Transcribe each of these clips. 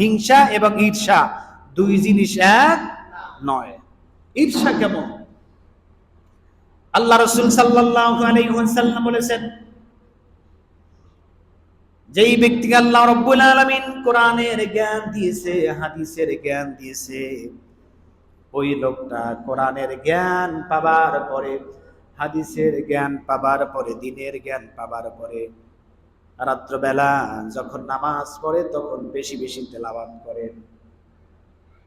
হিংসা এবং ঈর্ষা। দুই জিনিস এক, নয়। ঈর্ষা কেমন? আল্লাহ রসুল ওয়াসাল্লাম বলেছেন, যেই ব্যক্তিকে আল্লাহ রব্বুল আলামিন কোরআনের জ্ঞান দিয়েছে, হাদিসের জ্ঞান দিয়েছে, ওই লোকটা কোরআনের জ্ঞান পাবার পরে, হাদিসের জ্ঞান পাবার পরে, দিনের জ্ঞান পাবার পরে রাত্রবেলা যখন নামাজ পড়ে তখন বেশি বেশি তেলাওয়াত করে।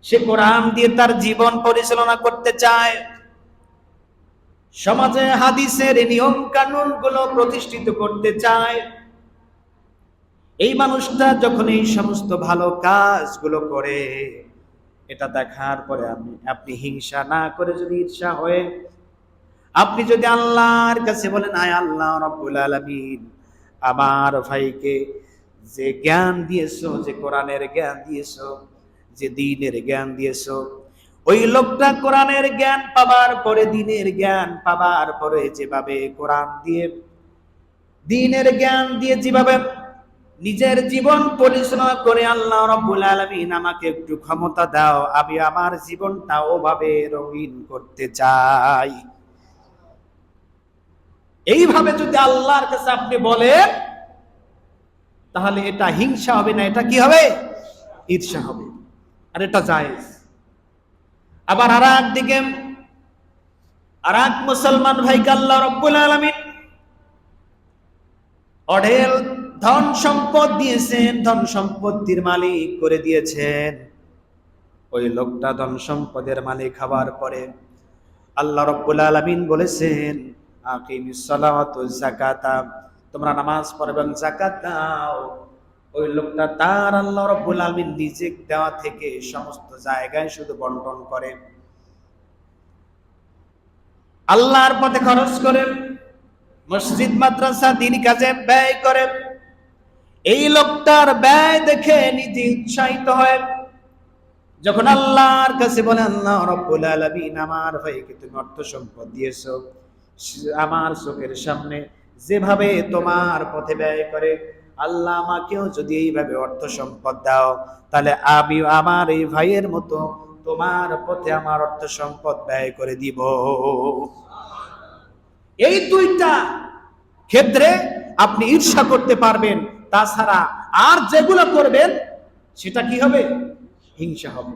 সে কোরআন দিয়ে তার জীবন পরিচালনা করতে চায়। সমাজে হাদিসের নিয়ম কানুনগুলো প্রতিষ্ঠিত করতে চায়। এই মানুষটা যখন এই সমস্ত ভালো কাজগুলো করে, এটা দেখার পরে আপনি আপনি হিংসা না করে যদি ঈর্ষা হয়ে, আপনি যদি আল্লাহর কাছে বলেন, আয় আল্লাহ রব্বুল আলামিন আমার ভাইকে যে জ্ঞান দিয়েছ, যে কোরআনের জ্ঞান দিয়েছ, যে দিনের জ্ঞান দিয়েছ, ওই লোকটা কোরআনের জ্ঞান পাবার পরে, দিনের জ্ঞান পাবার পরে যেভাবে কোরআন দিয়ে, দিনের জ্ঞান দিয়ে যেভাবে নিজের জীবন পরিচালনা করে আল্লাহ রব্বুল আলামিন আমাকে একটু ক্ষমতা দাও, আমি আমার জীবনটা ওভাবে রঙিন করতে চাই। এইভাবে যদি আল্লাহর কাছে আপনি বলেন, তাহলে এটা হিংসা হবে না, এটা কি হবে? ঈর্ষা হবে। আর এটা জায়েজ। আবার আর দিকে আর এক মুসলমান ভাইকে আল্লাহ রব্বুল আলামিন অঢেল ধন সম্পদ দিয়েছেন, ধন সম্পত্তির মালিক করে দিয়েছেন। ওই লোকটা ধন সম্পদের মালিক হওয়ার পরে আল্লাহ রব্বুল আলামিন বলেছেন তোমরা নামাজ পড়ো এবং যাকাত দাও। ওই লোকটা তার আল্লাহ রব্বুল আলামিন নিজে দেওয়া থেকে সমস্ত জায়গায় শুধু বন্টন করে। আল্লাহর পথে খরচ করে, মসজিদ, মাদ্রাসা, দিন কাজে ব্যয় করে। এই লোকটার ব্যয় দেখে নিজে উৎসাহিত হয়। যখন আল্লাহর কাছে বলে, আল্লাহ রব্বুল আলামিন, আমার ভাইকে তুমি অর্থ সম্পদ দিয়েছ? আমার চোখের সামনে যেভাবে তোমার পথে ব্যয় করে, আল্লাহ আমাকেও যদি এইভাবে অর্থ সম্পদ দাও, তাহলে আমি আমার এই ভাইয়ের মতো তোমার পথে আমার অর্থ সম্পদ ব্যয় করে দিব। এই দুইটা ক্ষেত্রে আপনি ঈর্ষা করতে পারবেন, তাছাড়া আর যেগুলো করবেন, সেটা কি হবে? হিংসা হবে।